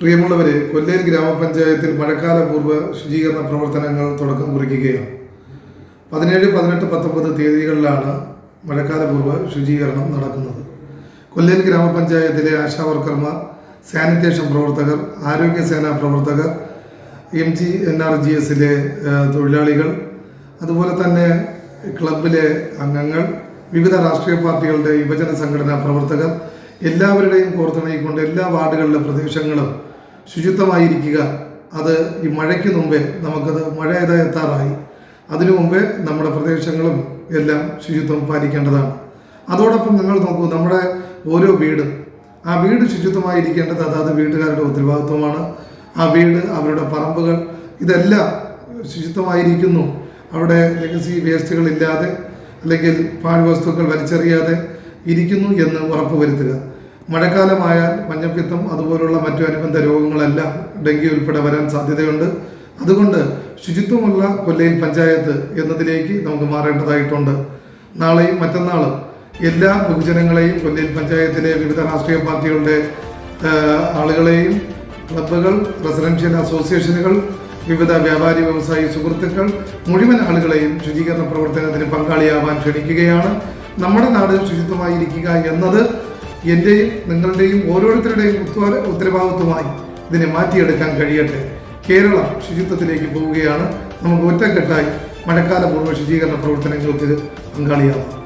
പ്രിയമുള്ളവരെ കൊല്ലേൽ ഗ്രാമപഞ്ചായത്തിൽ മഴക്കാലപൂർവ ശുചീകരണ പ്രവർത്തനങ്ങൾ തുടക്കം കുറിക്കുകയാണ്. പതിനേഴ് പതിനെട്ട് പത്തൊമ്പത് തീയതികളിലാണ് മഴക്കാലപൂർവ ശുചീകരണം നടക്കുന്നത്. കൊല്ലേൽ ഗ്രാമപഞ്ചായത്തിലെ ആശാ വർക്കർമാർ സാനിറ്റേഷൻ പ്രവർത്തകർ ആരോഗ്യസേനാ പ്രവർത്തകർ M G N R G എസിലെ തൊഴിലാളികൾ അതുപോലെ തന്നെ ക്ലബിലെ അംഗങ്ങൾ വിവിധ രാഷ്ട്രീയ പാർട്ടികളുടെ യുവജന സംഘടനാ പ്രവർത്തകർ എല്ലാവരുടെയും കോർത്തിണയിക്കൊണ്ട് എല്ലാ വാർഡുകളിലെ പ്രദേശങ്ങളും ശുചിത്വമായിരിക്കുക. അത് ഈ മഴയ്ക്ക് മുമ്പേ നമുക്കത് മഴ ഏതാ എത്താറായി. അതിനു മുമ്പേ നമ്മുടെ പ്രദേശങ്ങളും എല്ലാം ശുചിത്വം പാലിക്കേണ്ടതാണ്. അതോടൊപ്പം നിങ്ങൾ നോക്കൂ നമ്മുടെ ഓരോ വീടും ആ വീട് ശുചിത്വമായിരിക്കേണ്ടത് അതാത് വീട്ടുകാരുടെ ഉത്തരവാദിത്വമാണ്. ആ വീട് അവരുടെ പറമ്പുകൾ ഇതെല്ലാം ശുചിത്വമായിരിക്കുന്നു. അവിടെ ലെഗസി വേസ്റ്റുകൾ ഇല്ലാതെ അല്ലെങ്കിൽ പാഴ്വസ്തുക്കൾ വലിച്ചെറിയാതെ ഇരിക്കുന്നു എന്ന് ഉറപ്പുവരുത്തുക. മഴക്കാലമായാൽ മഞ്ഞപ്പിത്തം അതുപോലുള്ള മറ്റു അനുബന്ധ രോഗങ്ങളെല്ലാം ഡെങ്കി ഉൾപ്പെടെ വരാൻ സാധ്യതയുണ്ട്. അതുകൊണ്ട് ശുചിത്വമുള്ള കൊല്ലയിൽ പഞ്ചായത്ത് എന്നതിലേക്ക് നമുക്ക് മാറേണ്ടതായിട്ടുണ്ട്. നാളെയും മറ്റന്നാളും എല്ലാ ബഹുജനങ്ങളെയും കൊല്ലയിൽ പഞ്ചായത്തിലെ വിവിധ രാഷ്ട്രീയ പാർട്ടികളുടെ ആളുകളെയും ക്ലബുകൾ റെസിഡൻഷ്യൽ അസോസിയേഷനുകൾ വിവിധ വ്യാപാരി വ്യവസായി സുഹൃത്തുക്കൾ മുഴുവൻ ആളുകളെയും ശുചീകരണ പ്രവർത്തനത്തിന് പങ്കാളിയാവാൻ ക്ഷണിക്കുകയാണ്. നമ്മുടെ നാട് ശുചിത്വമായിരിക്കുക എന്നത് എന്റെയും നിങ്ങളുടെയും ഓരോരുത്തരുടെയും ഉത്തര- ഉത്തരവാദിത്വമായി ഇതിനെ മാറ്റിയെടുക്കാൻ കഴിയട്ടെ. കേരളം ശുചിത്വത്തിലേക്ക് പോവുകയാണ്. നമുക്ക് ഒറ്റക്കെട്ടായി മഴക്കാല പൂർവ ശുചീകരണ പ്രവർത്തനങ്ങൾക്ക് പങ്കാളിയാവാം